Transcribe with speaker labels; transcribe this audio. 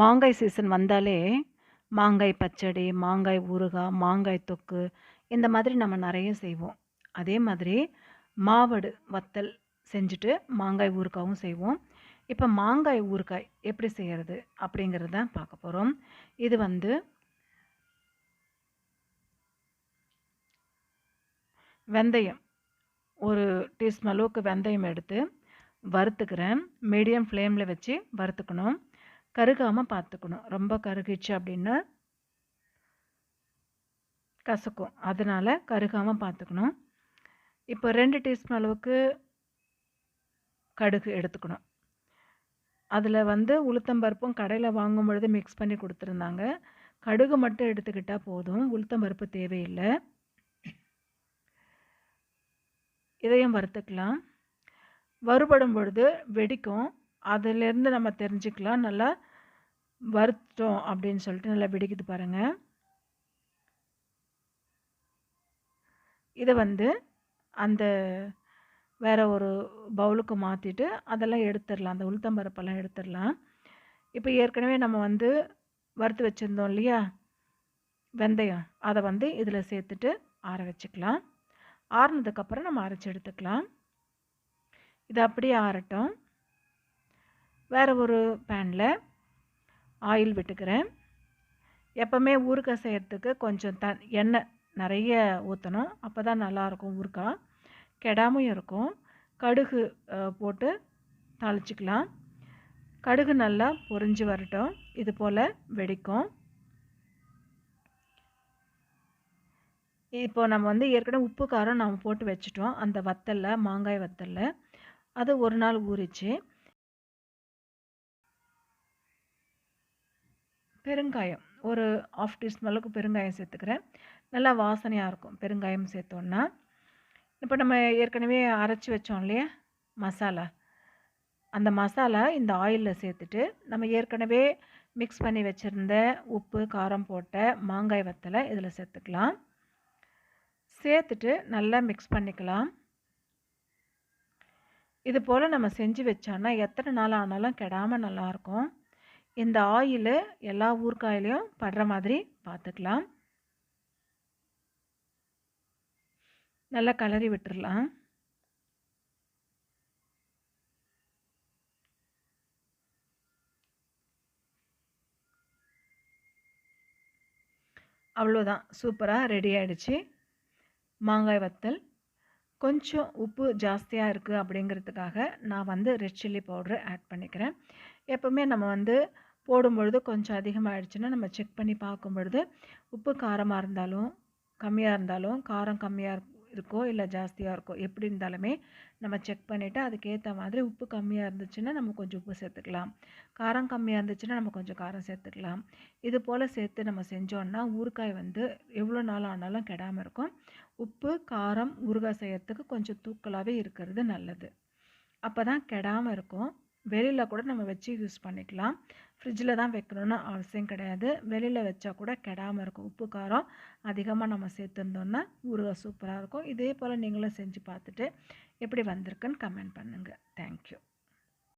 Speaker 1: மாங்காய் சீசன் வந்தாலே மாங்காய் பச்சடி மாங்காய் ஊறுகாய் மாங்காய் தொக்கு இந்த மாதிரி நம்ம நிறைய செய்வோம். அதே மாதிரி மாவடு வத்தல் செஞ்சுட்டு மாங்காய் ஊறுகாயும் செய்வோம். இப்போ மாங்காய் ஊறுகாய் எப்படி செய்கிறது அப்படிங்கிறது தான் பார்க்க போகிறோம் இது வந்து வெந்தயம். ஒரு டீஸ்பூன் அளவுக்கு வெந்தயம் எடுத்து வறுத்துக்கிறேன். மீடியம் ஃப்ளேமில் வச்சு வறுத்துக்கணும். கருகாமல் பார்த்துக்கணும் ரொம்ப கருகிச்சு அப்படின்னா கசக்கும். அதனால் கருகாமல் பார்த்துக்கணும் இப்போ ரெண்டு டீஸ்பூன் அளவுக்கு கடுகு எடுத்துக்கணும். அதில் வந்து உளுத்தம்பருப்பும் கடையில் வாங்கும் பொழுது மிக்ஸ் பண்ணி கொடுத்துருந்தாங்க. கடுகு மட்டும் எடுத்துக்கிட்டால் போதும். உளுத்தம்பருப்பு தேவையில்லை. இதையும் வறுத்துக்கலாம். வறுபடும் பொழுது வெடிக்கும். அதிலேருந்து நம்ம தெரிஞ்சுக்கலாம். நல்லா வருத்தம் அப்படின்னு சொல்லிட்டு நல்லா வெடிக்குது பாருங்கள் இதை வந்து அந்த வேறு ஒரு பவுலுக்கு மாற்றிட்டு அதெல்லாம் எடுத்துடலாம். அந்த உளுத்தம்பருப்பெல்லாம் எடுத்துடலாம். இப்போ ஏற்கனவே நம்ம வந்து வறுத்து வச்சுருந்தோம் இல்லையா? வெந்தயம். அதை வந்து இதில் சேர்த்துட்டு ஆற வச்சுக்கலாம். ஆறுனதுக்கப்புறம் நம்ம அரைச்சி எடுத்துக்கலாம். இது அப்படியே ஆறட்டும். வேறு ஒரு பேனில் ஆயில் விட்டுக்கிறேன். எப்போவுமே ஊறுகாய் செய்கிறதுக்கு கொஞ்சம் த எண்ணெய் நிறைய ஊற்றணும் அப்போ தான் நல்லாயிருக்கும் ஊறுகாய். கெடாமையும் இருக்கும். கடுகு போட்டு தாளிச்சிக்கலாம். கடுகு நல்லா பொறிஞ்சு வரட்டும். இது போல் வெடிக்கும். இப்போ நம்ம வந்து ஏற்கனவே உப்பு காரம் நம்ம போட்டு வச்சுட்டோம். அந்த வத்தலில் மாங்காய் வத்தலில். அது ஒரு நாள் ஊறிச்சு. பெருங்காயம். ஒரு ஆஃப் டீஸ்பூன் அளவுக்கு பெருங்காயம் சேர்த்துக்கிறேன். நல்லா வாசனையாக இருக்கும் பெருங்காயம் சேர்த்தோன்னா. இப்போ நம்ம ஏற்கனவே அரைச்சி வச்சோம் இல்லையா? மசாலா. அந்த மசாலா இந்த ஆயிலில் சேர்த்துட்டு நம்ம ஏற்கனவே மிக்ஸ் பண்ணி வச்சுருந்த உப்பு காரம் போட்ட மாங்காய் வத்தலை இதில் சேர்த்துக்கலாம். சேர்த்துட்டு நல்லா மிக்ஸ் பண்ணிக்கலாம். இது போல் நம்ம செஞ்சு வச்சோன்னா எத்தனை நாள் ஆனாலும் கெடாமல் நல்லாயிருக்கும் இந்த ஆயில் எல்லா ஊறுகாயிலையும் படுற மாதிரி பார்த்துக்கலாம் நல்லா கலரி விட்டுடலாம் அவ்வளோதான். சூப்பராக ரெடி ஆகிடுச்சு மாங்காய் வத்தல். கொஞ்சம் உப்பு ஜாஸ்தியாக இருக்குது அப்படிங்கிறதுக்காக நான் வந்து ரெட் சில்லி பவுட்ரு ஆட் பண்ணிக்கிறேன். எப்போவுமே நம்ம வந்து போடும்பொழுது கொஞ்சம் அதிகமாகிடுச்சுன்னா நம்ம செக் பண்ணி பார்க்கும் பொழுது உப்பு காரமாக இருந்தாலும் கம்மியாக இருந்தாலும் காரம் கம்மியாக இருக்கோ இல்லை ஜாஸ்தியாக இருக்கோ எப்படி இருந்தாலுமே நம்ம செக் பண்ணிவிட்டு அதுக்கேற்ற மாதிரி உப்பு கம்மியாக இருந்துச்சுன்னா நம்ம கொஞ்சம் உப்பு சேர்த்துக்கலாம். காரம் கம்மியாக இருந்துச்சுன்னா நம்ம கொஞ்சம் காரம் சேர்த்துக்கலாம். இது போல் சேர்த்து நம்ம செஞ்சோன்னா ஊறுகாய் வந்து எவ்வளோ நாள் ஆனாலும் கெடாமல் இருக்கும். உப்பு காரம் ஊறுகாய் செய்யறதுக்கு கொஞ்சம் தூக்கலாகவே இருக்கிறது நல்லது. அப்போ தான் கெடாமல் இருக்கும். வெளியில் கூட நம்ம வச்சு யூஸ் பண்ணிக்கலாம். ஃப்ரிட்ஜில் தான் வைக்கணும்னு அவசியம் கிடையாது. வெளியில் வச்சா கூட கெடாமல் இருக்கும். உப்பு காரம் அதிகமாக நம்ம சேர்த்துருந்தோன்னா ஊறுகாய் சூப்பராக இருக்கும். இதே போல் நீங்களும் செஞ்சு பார்த்துட்டு எப்படி வந்திருக்குன்னு கமெண்ட் பண்ணுங்கள் தேங்க்யூ